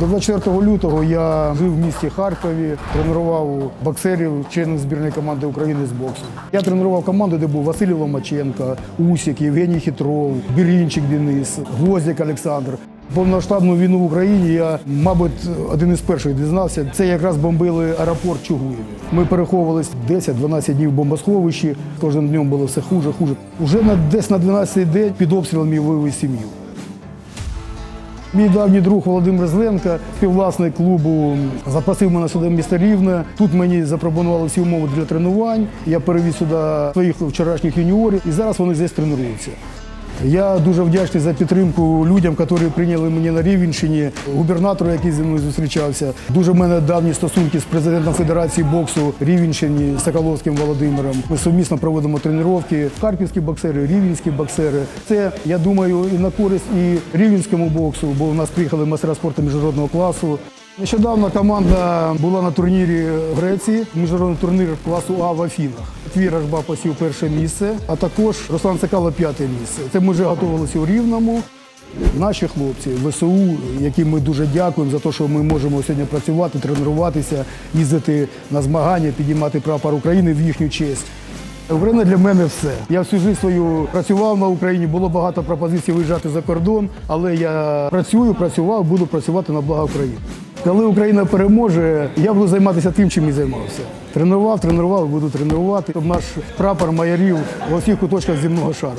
До 24 лютого я жив в місті Харкові, тренував боксерів, членів збірної команди України з боксу. Я тренував команду, де був Василь Ломаченко, Усік, Євгеній Хитров, Бірінчик Денис, Гвоздик Олександр. Повноштабну війну в Україні я, мабуть, один із перших дізнався. Це якраз бомбили аеропорт Чугуєві. Ми переховувались 10-12 днів в бомбосховищі. Кожним днем було все хуже, хуже. Уже на десь на 12-й день під обстрілом мій вивез сім'ю. Мій давній друг Володимир Зленка, співвласник клубу, запросив мене сюди в місто Рівне. Тут мені запропонували всі умови для тренувань. Я перевіз сюди своїх вчорашніх юніорів, і зараз вони здесь тренуються. Я дуже вдячний за підтримку людям, які прийняли мене на Рівенщині, губернатору, який зі мною зустрічався. Дуже в мене давні стосунки з президентом Федерації боксу Рівенщини Соколовським Володимиром. Ми сумісно проводимо тренування. Харківські боксери, рівенські боксери. Це я думаю і на користь і рівенському боксу, бо у нас приїхали майстра спорту міжнародного класу. Нещодавно команда була на турнірі в Греції, міжнародний турнір класу А в Афінах. Твій Рожба посів перше місце, а також Руслан Цикало п'яте місце. Це ми вже готувалися у Рівному. Наші хлопці, ВСУ, яким ми дуже дякуємо за те, що ми можемо сьогодні працювати, тренуватися, їздити на змагання, підіймати прапор України в їхню честь. Україна для мене все. Я всю життя свою працював на Україні, було багато пропозицій виїжджати за кордон, але я працюю, працював, буду працювати на благо України. Коли Україна переможе, я буду займатися тим, чим і займався. Тренував, тренував, буду тренувати. Наш прапор майорів у всіх куточках земного шару.